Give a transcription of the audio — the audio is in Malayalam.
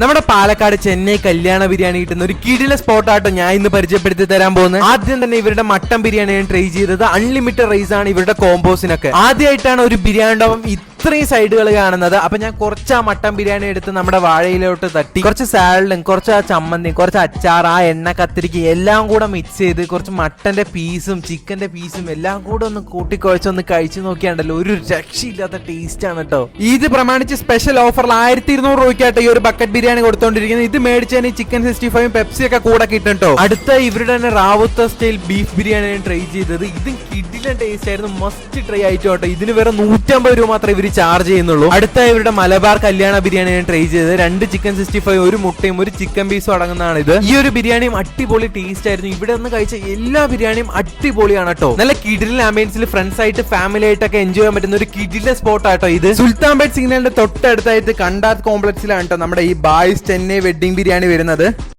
നമ്മുടെ പാലക്കാട് ചെന്നൈ കല്യാണ ബിരിയാണി കിട്ടുന്ന ഒരു കിടില സ്പോട്ടാട്ടോ ഞാൻ ഇന്ന് പരിചയപ്പെടുത്തി തരാൻ പോകുന്നത്. ആദ്യം തന്നെ ഇവരുടെ മട്ടൻ ബിരിയാണി ഞാൻ ട്രൈ ചെയ്തത്. അൺലിമിറ്റഡ് റൈസ് ആണ് ഇവരുടെ കോമ്പോസിനൊക്കെ. ആദ്യമായിട്ടാണ് ഒരു ബിരിയാണി ഇത്രയും സൈഡുകൾ കാണുന്നത്. അപ്പൊ ഞാൻ കുറച്ച് ആ മട്ടൻ ബിരിയാണി എടുത്ത് നമ്മുടെ വാഴയിലോട്ട് തട്ടി. കുറച്ച് സാലഡും കുറച്ച് ആ ചമ്മന്തിയും കുറച്ച് അച്ചാർ ആ എണ്ണ കത്തിരിക്ക് എല്ലാം കൂടെ മിക്സ് ചെയ്ത് കുറച്ച് മട്ടന്റെ പീസും ചിക്കന്റെ പീസും എല്ലാം കൂടെ ഒന്ന് കൂട്ടിക്കുഴച്ചൊന്ന് കഴിച്ചു നോക്കിയാണ്ടല്ലോ. ഒരു രക്ഷയില്ലാത്ത ടേസ്റ്റ് ആണ് കേട്ടോ ഇത് പ്രമാണിച്ച് സ്പെഷ്യൽ ഓഫറിൽ ആയിരത്തി ഇരുന്നൂറ് രൂപയ്ക്കായിട്ട് ഈ ഒരു ബക്കറ്റ് ബിരിയാണി കൊടുത്തോണ്ടിരിക്കുന്നത്. ഇത് മേടിച്ചാൽ ചിക്കൻ സിക്സ്റ്റി ഫൈവും പെപ്സി ഒക്കെ കൂടെ കിട്ടും കേട്ടോ അടുത്ത ഇവരുടെ തന്നെ റാവുത്ത സ്റ്റൈൽ ബീഫ് ബിരിയാണി ട്രൈ ചെയ്തത്. ഇതും കിഡിലെ ടേസ്റ്റ് ആയിരുന്നു. മസ്റ്റ് ട്രൈ ആയിട്ടോ കേട്ടോ ഇതിന് വേറെ നൂറ്റമ്പത് രൂപ മാത്രമേ ഇവർ ചാർജ് ചെയ്യുന്നുള്ളൂ. അടുത്ത ഇവരുടെ മലബാർ കല്യാണ ബിരിയാണി ഞാൻ ട്രൈ ചെയ്തത്. രണ്ട് ചിക്കൻ സിക്സ്റ്റി ഫൈവ് ഒരു മുട്ടയും ഒരു ചിക്കൻ പീസും അടങ്ങുന്നതാണ് ഇത്. ഈ ഒരു ബിരിയാണിയും അടിപൊളി ടേസ്റ്റ് ആയിരുന്നു. ഇവിടെ നിന്ന് കഴിച്ച എല്ലാ ബിരിയാണിയും അടിപൊളിയാണ് കേട്ടോ. നല്ല കിടിലൻ ആംബിയൻസിൽ ഫ്രണ്ട്സ് ആയിട്ട് ഫാമിലി ആയിട്ടൊക്കെ എൻജോയ് ചെയ്യാൻ പറ്റുന്ന ഒരു കിഡിലെ സ്പോട്ട് ആട്ടോ ഇത്. സുൽത്താൻ ബേഡ് സിഗ്നലിന്റെ തൊട്ടടുത്തായിട്ട് കണ്ടാത് കോംപ്ലക്സിലാണ് കേട്ടോ നമ്മുടെ ഈ ബായ്സ് ചെന്നൈ വെഡിങ് ബിരിയാണി വരുന്നത്.